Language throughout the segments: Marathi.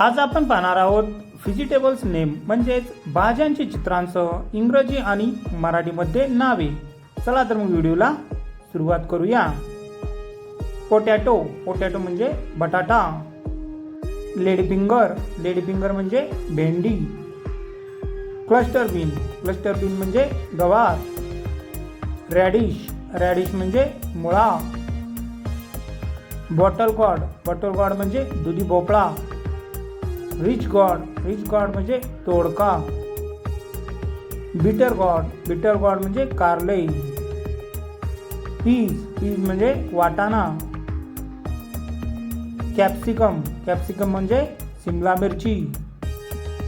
आज आपण पाहणार आहोत व्हेजिटेबल्स नेम म्हणजेच भाज्यांची चित्रांसह इंग्रजी आणि मराठीमध्ये नावे. चला तर मग व्हिडिओला सुरुवात करूया. पोटॅटो पोटॅटो म्हणजे बटाटा. लेडी फिंगर म्हणजे भेंडी. क्लस्टर बीन क्लस्टर बीन म्हणजे गवार. रॅडिश रॅडिश म्हणजे मुळा. बॉटल गॉड बॉटल गॉड म्हणजे दुधी भोपळा. रिच गॉड रिच गॉड म्हणजे तोडका. बिटर गॉड बिटर गॉड म्हणजे कारले पीज पीज म्हणजे वाटाणा. कॅप्सिकम कॅप्सिकम म्हणजे सिमला मिरची.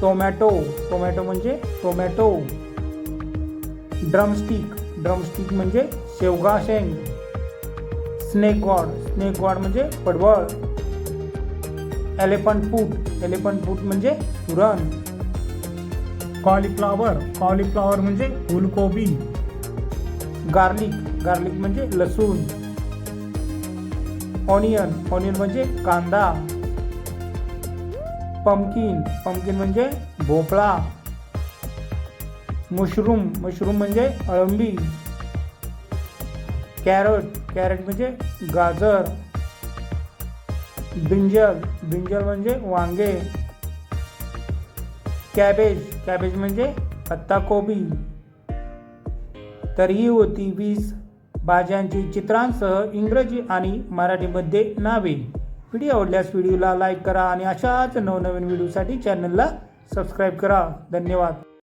टोमॅटो टोमॅटो म्हणजे टोमॅटो ड्रमस्टिक ड्रमस्टिक म्हणजे शेवगा शेंग. स्नेक गॉड स्नेक गॉड म्हणजे पडवळ. एलिफंट फूट. एलिफंट फूट म्हणजे पुरण कॉलीफ्लॉवर. कॉलीफ्लॉवर म्हणजे फुलकोबी. गार्लिक. गार्लिक म्हणजे लसूण. ऑनियन. ऑनियन म्हणजे कांदा. पंपकिन पंपकिन म्हणजे भोपळा. मशरूम. मशरूम म्हणजे अळंबी. कॅरट. कॅरट म्हणजे गाजर. ब्रिंजल ब्रिंजल म्हणजे वांगे. कॅबेज कॅबेज म्हणजे पत्ताकोबी तर ही होती वीस भाज्यांची चित्रांसह इंग्रजी आणि मराठीमध्ये नावे. व्हिडिओ आवडल्यास व्हिडिओला लाईक करा आणि अशाच नवनवीन व्हिडिओसाठी चॅनलला सबस्क्राईब करा. धन्यवाद.